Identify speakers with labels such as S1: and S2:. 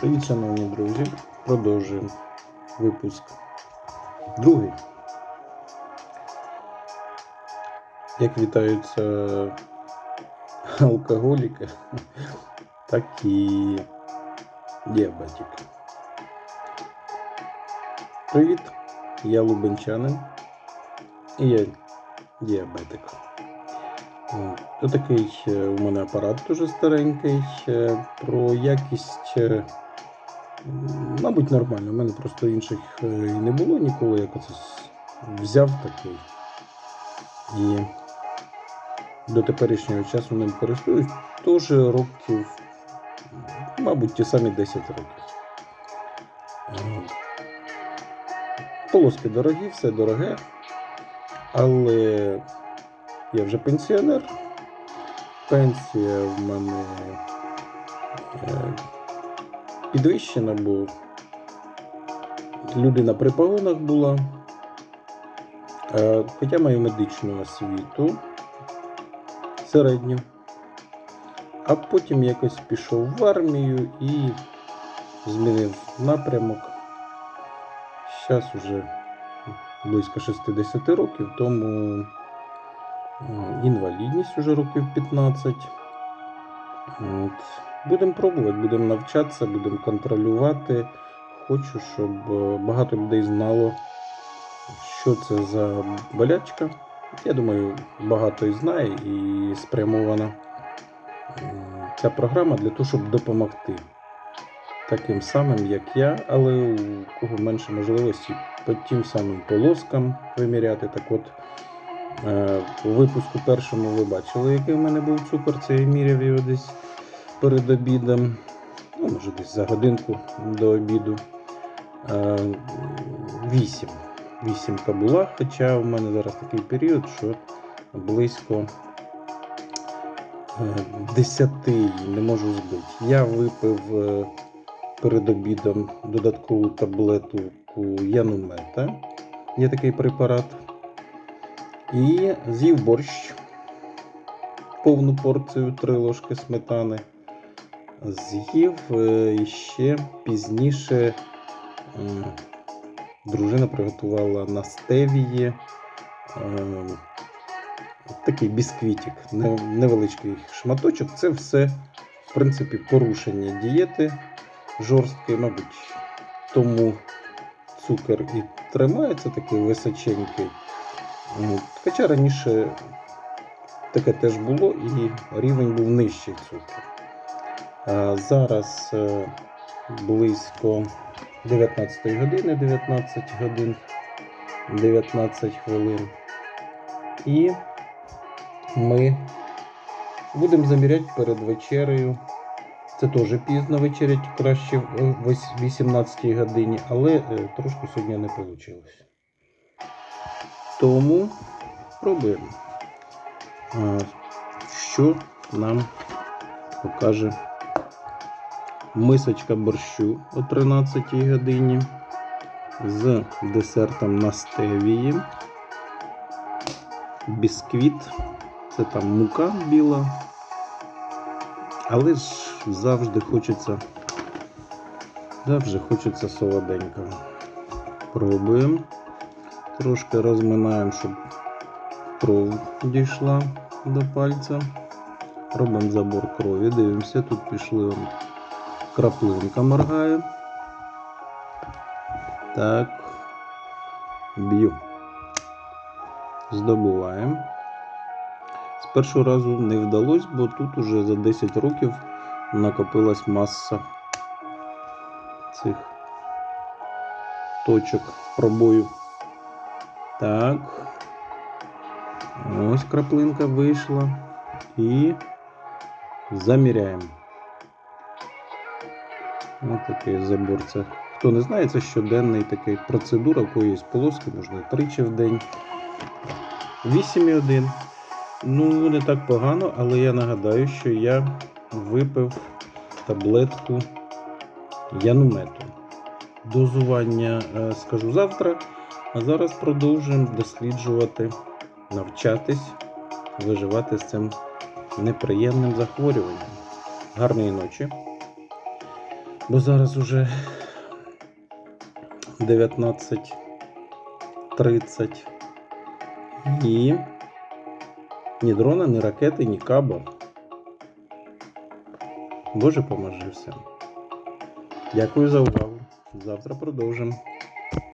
S1: Привіт, шановні друзі. Продовжуємо випуск другий. Як вітаються алкоголіки, так і діабетики. Привіт, я Лубенчанин і я діабетик. Це такий е, у мене апарат дуже старенький. е, Про якість, е, мабуть, нормально. У мене просто інших і не було ніколи. Як оце взяв такий. І до теперішнього часу ним користуюсь. Теж років, мабуть, ті самі 10 років. Полоски дорогі, все дороге. Але я вже пенсіонер. Пенсія в мене е, підвищена, бо людина при погонах була. Е, Хоча маю медичну освіту середню. А потім якось пішов в армію і змінив напрямок. Зараз уже близько 60 років, тому інвалідність уже років 15. От. Будемо пробувати, будемо навчатися, будемо контролювати. Хочу, щоб е, багато людей знало, що це за болячка. Я думаю, багато і знає і спрямована ця програма для того, щоб допомогти таким самим, як я, але у кого менше можливості по тим самим полоскам виміряти. Так от, Е, У випуску першому ви бачили, який в мене був цукор. Це я міряв його десь перед обідом. Ну, може, десь за годинку до обіду. Е, Вісім. Вісімка була, хоча в мене зараз такий період, що близько е, 10 не можу збити. Я випив е, перед обідом додаткову таблетку Янумета. Є такий препарат. І з'їв борщ. Повну порцію три ложки сметани. З'їв е, ще пізніше дружина приготувала на стевії е, такий бісквітик, невеличкий шматочок. Це все, в принципі, порушення дієти жорсткої, мабуть, тому цукор і тримається такий височенький. От. Хоча раніше таке теж було і рівень був нижчий цукру. Зараз е, близько 19 години, 19 годин 19 хвилин. І ми будемо заміряти перед вечерею. Це теж пізно вечерять краще в 18 годині, але е, трошки сьогодні не вийшло. Тому пробуємо. Що нам покаже мисочка борщу о 13 годині з десертом на стевії, бісквіт, це там мука біла. Але ж завжди хочеться, завжди хочеться солоденького. Пробуємо. Трошки розминаємо, щоб кров дійшла до пальця. Робимо забор крові. Дивимося, тут пішли краплинка моргає. Так. Б'ю. Здобуваємо. З першого разу не вдалося, бо тут уже за 10 років накопилась маса цих точок пробою. Так. Ось краплинка вийшла. І заміряємо. Ось такий забор. Це, хто не знає, це щоденний такий процедура, якої є полоски, можна тричі в день. 8,1. Ну, не так погано, але я нагадаю, що я випив таблетку янумету. Дозування е, скажу завтра. А зараз продовжуємо досліджувати, навчатись, виживати з цим неприємним захворюванням. Гарної ночі. Бо зараз уже 19.30 і ні дрона, ні ракети, ні каба. Боже поможи всім. Дякую за увагу. Завтра продовжимо.